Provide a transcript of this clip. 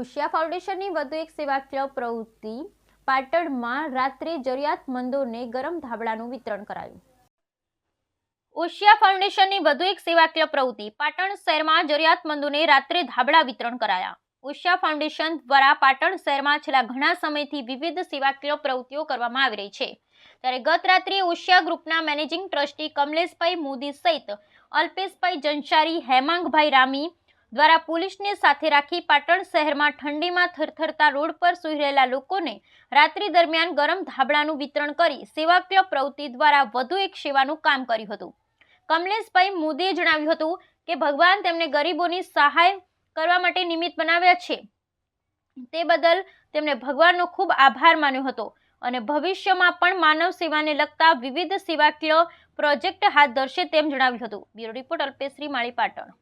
ઉશિયા ફાઉન્ડેશનની વધુ એક સેવાકીય પ્રવૃત્તિ પાટણમાં રાત્રે જરૂરિયાતમંદોને ગરમ ધાબળાનું વિતરણ કરાયું. ઉશિયા ફાઉન્ડેશનની વધુ એક સેવાકીય પ્રવૃત્તિ પાટણ શહેરમાં જરૂરિયાતમંદોને રાત્રે ધાબળા વિતરણ કરાયા. ઓશિયા ફાઉન્ડેશન દ્વારા પાટણ શહેરમાં છેલ્લા ઘણા સમયથી વિવિધ સેવાકીય પ્રવૃત્તિઓ કરવામાં આવી રહી છે. ત્યારે ગત રાત્રે ઓશિયા ગ્રુપના મેનેજિંગ ટ્રસ્ટી કમલેશભાઈ મોદી સહિત અલ્પેશભાઈ જંશારી હેમાંગભાઈ રામી દ્વારા પોલીસને સાથે રાખી પાટણ શહેરમાં ઠંડીમાં થરથરતા રોડ પર સૂઈ રહેલા લોકોને રાત્રિ દરમિયાન ગરમ ધાબળાનું વિતરણ કરી સેવાકીય પ્રવૃત્તિ દ્વારા વધુ એક સેવાનું કામ કર્યું હતું. કમલેશભાઈ મોદીએ જણાવ્યું હતું કે, ભગવાન તેમને ગરીબોની સહાય કરવા માટે નિમિત્ત બનાવ્યા છે. તે બદલ તેમણે ભગવાનનો ખૂબ આભાર માન્યો હતો અને ભવિષ્યમાં પણ માનવ સેવાને લગતા વિવિધ સેવાકીય પ્રોજેક્ટ હાથ ધરશે તેમ જણાવ્યું હતું. Bureau report Alpeshri Mali Patan.